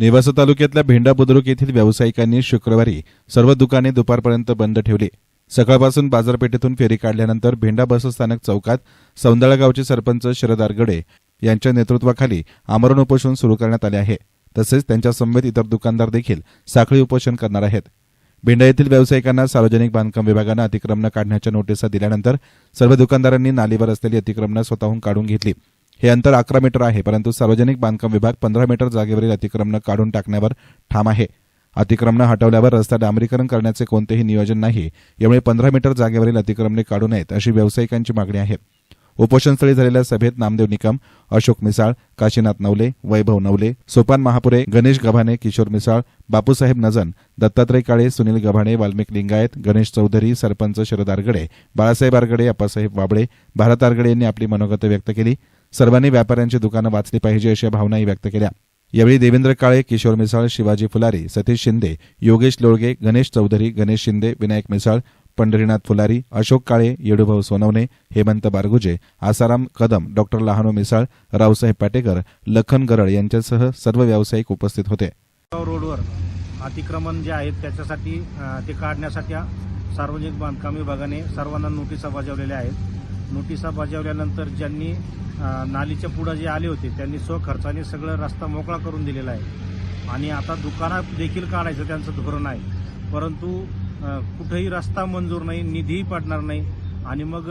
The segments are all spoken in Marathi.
नेवासा तालुक्यातल्या भेंडा बुद्रुक येथील व्यावसायिकांनी शुक्रवारी सर्व दुकाने दुपारपर्यंत बंद ठेवली. सकाळपासून बाजारपेठेतून फेरी काढल्यानंतर भेंडा बसस्थानक चौकात सौंदळागावचे सरपंच शरद आरगडे यांच्या नेतृत्वाखाली आमरण उपोषण सुरू करण्यात आले आहे. तसेच त्यांच्या समवेत इतर दुकानदार देखील साखळी उपोषण करणार आहेत. भेंडा येथील व्यावसायिकांना सार्वजनिक बांधकाम विभागानं अतिक्रमणं काढण्याच्या नोटिसा दिल्यानंतर सर्व दुकानदारांनी नालीवर असलेली अतिक्रमणं स्वतःहून काढून घेतली. हे अंतर अकरा मीटर आहे परंतु सार्वजनिक बांधकाम विभाग पंधरा मीटर जागेवरील अतिक्रमण काढून टाकण्यावर ठाम आहे. अतिक्रमणं हटवल्यावर रस्ता डांबरीकरण करण्याचे कोणतेही नियोजन नाही. यामुळे पंधरा मीटर जागेवरील अतिक्रमणे काढू नयेत अशी व्यावसायिकांची मागणी आहे. उपोषणस्थळी झालेल्या सभेत नामदेव निकम अशोक मिसाळ काशीनाथ नवले वैभव नवले सोपान महापुरे गणेश गव्हाणे किशोर मिसाळ बापूसाहेब नजन दत्तात्रय काळे सुनील गव्हाणे वाल्मिक लिंगायत गणेश चौधरी सरपंच शरद आरगडे बाळासाहेब आरगडे अप्पासाहेब वाबळे भारत आरगडे यांनी आपली मनोगत व्यक्त केली. सर्वांनी व्यापाऱ्यांची दुकानं वाचली पाहिजे अशा भावनाही व्यक्त केल्या. यावेळी देवेंद्र काळे किशोर मिसाळ शिवाजी फुलारी सतीश शिंदे योगेश लोळगे गणेश चौधरी गणेश शिंदे विनायक मिसाळ पंढरीनाथ फुलारी अशोक काळे येडूभाऊ सोनवणे हेमंत बारगुजे आसाराम कदम डॉक्टर लहानू मिसाळ रावसाहेब पाटेकर लखन गरळ यांच्यासह सर्व व्यावसायिक उपस्थित होते. रोडवर अतिक्रमण जे आहेत त्याच्यासाठी ते काढण्यासाठी सार्वजनिक बांधकाम विभागाने सर्वांना नोटिसा बजावलेल्या आहेत. नोटिसा बजावल्यानंतर ज्यांनी नालीच्या पुढं जे आले होते त्यांनी स्वखर्चाने सगळं रस्ता मोकळा करून दिलेला आहे. आणि आता दुकानात देखील काढायचं त्यांचं धोरण आहे. परंतु कुठेही रस्ता मंजूर नाही निधीही पडणार नाही. आणि मग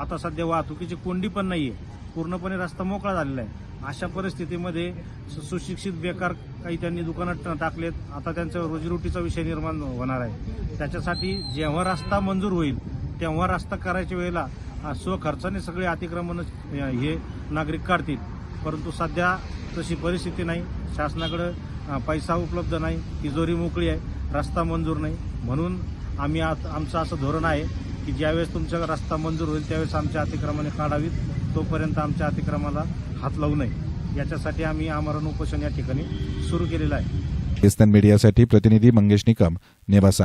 आता सध्या वाहतुकीची कोंडी पण नाही आहे पूर्णपणे रस्ता मोकळा झालेला आहे. अशा परिस्थितीमध्ये सु- सुशिक्षित बेकार काही त्यांनी दुकानात टाकलेत. आता त्यांचा रोजीरोटीचा विषय निर्माण होणार आहे. त्याच्यासाठी जेव्हा रस्ता मंजूर होईल तेव्हा रस्ता करायच्या वेळेला स्वखर्चाने सगळे अतिक्रमण हे नागरिक काढतील. परंतु सध्या तशी परिस्थिती नाही. शासनाकडं पैसा उपलब्ध नाही. तिजोरी मोकळी आहे. रस्ता मंजूर नाही. म्हणून आम्ही आत आमचं असं धोरण आहे की ज्यावेळेस तुमचा रस्ता मंजूर होईल त्यावेळेस आमच्या अतिक्रमणे काढावीत. तोपर्यंत आमच्या अतिक्रमाला हात लावू नये. याच्यासाठी आम्ही आमरण उपोषण या ठिकाणी सुरू केलेलं आहे. मीडियासाठी प्रतिनिधी मंगेश निकम नेवासा.